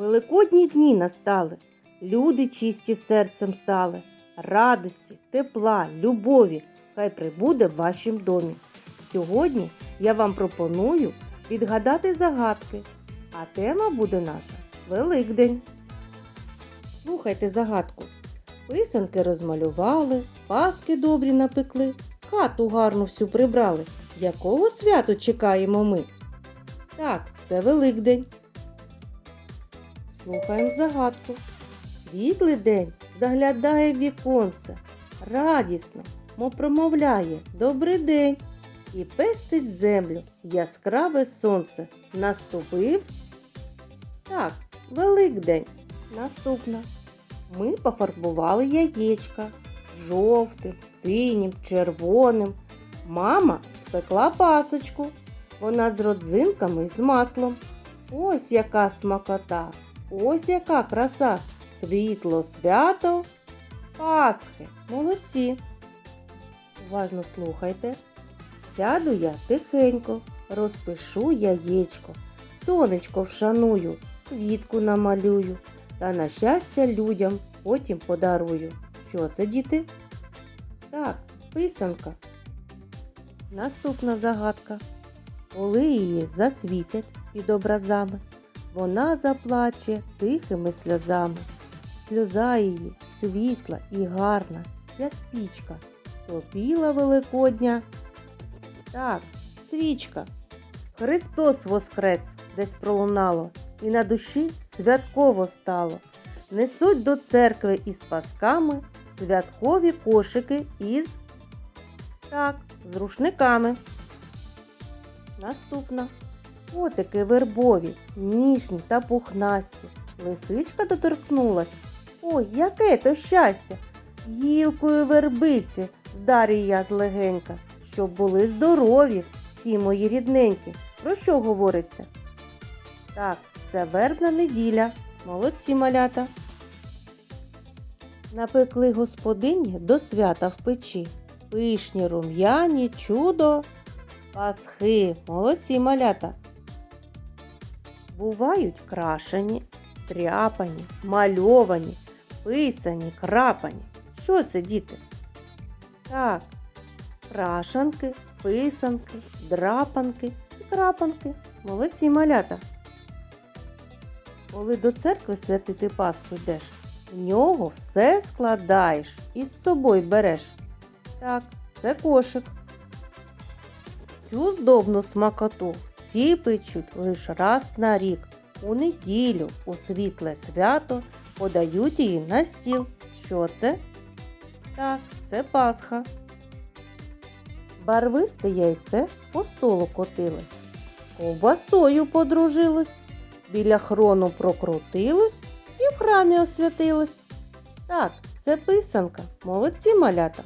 Великодні дні настали, люди чисті серцем стали, радості, тепла, любові хай прибуде в вашім домі. Сьогодні я вам пропоную відгадати загадки, а тема буде наша Великдень. Слухайте загадку. Писанки розмалювали, паски добрі напекли, хату гарну всю прибрали. Якого святу чекаємо ми? Так, це Великдень. Слухаємо загадку. Світлий день заглядає в віконце, радісно, мов промовляє Добрий день і пестить землю яскраве сонце. Наступив? Так, Великдень. Наступна. Ми пофарбували яєчка жовтим, синім, червоним. Мама спекла пасочку. Вона з родзинками і з маслом. Ось яка смакота, ось яка краса. Світло свято Пасхи. Молодці. Уважно слухайте. Сяду я тихенько, розпишу яєчко, сонечко вшаную, квітку намалюю та на щастя людям потім подарую. Що це, діти? Так, писанка. Наступна загадка. Коли її засвітять під образами, вона заплаче тихими сльозами. Сльоза її світла і гарна, як пічка, то біла великодня. Так, свічка. Христос воскрес десь пролунало, і на душі святково стало. Несуть до церкви із пасками святкові кошики із так, з рушниками. Наступна. Котики вербові, ніжні та пухнасті. Лисичка доторкнулась. Ой, яке то щастя! Гілкою вербиці вдарю я злегенька, щоб були здорові всі мої рідненькі. Про що говориться? Так, це вербна неділя. Молодці малята. Напекли господині до свята в печі. Пишні рум'яні, чудо, пасхи, молодці малята. Бувають крашені, тряпані, мальовані, писані, крапані. Що це, діти? Так, крашанки, писанки, драпанки і крапанки. Молодці малята. Коли до церкви святити Пасху йдеш, в нього все складаєш і з собою береш. Так, це кошик. Цю здобну смакоту всі печуть лише раз на рік. У неділю у світле свято подають її на стіл. Що це? Так, це Пасха. Барвисте яйце по столу котилось, ковбасою подружилось, біля хрону прокрутилось і в храмі освятилось. Так, це писанка. Молодці малята.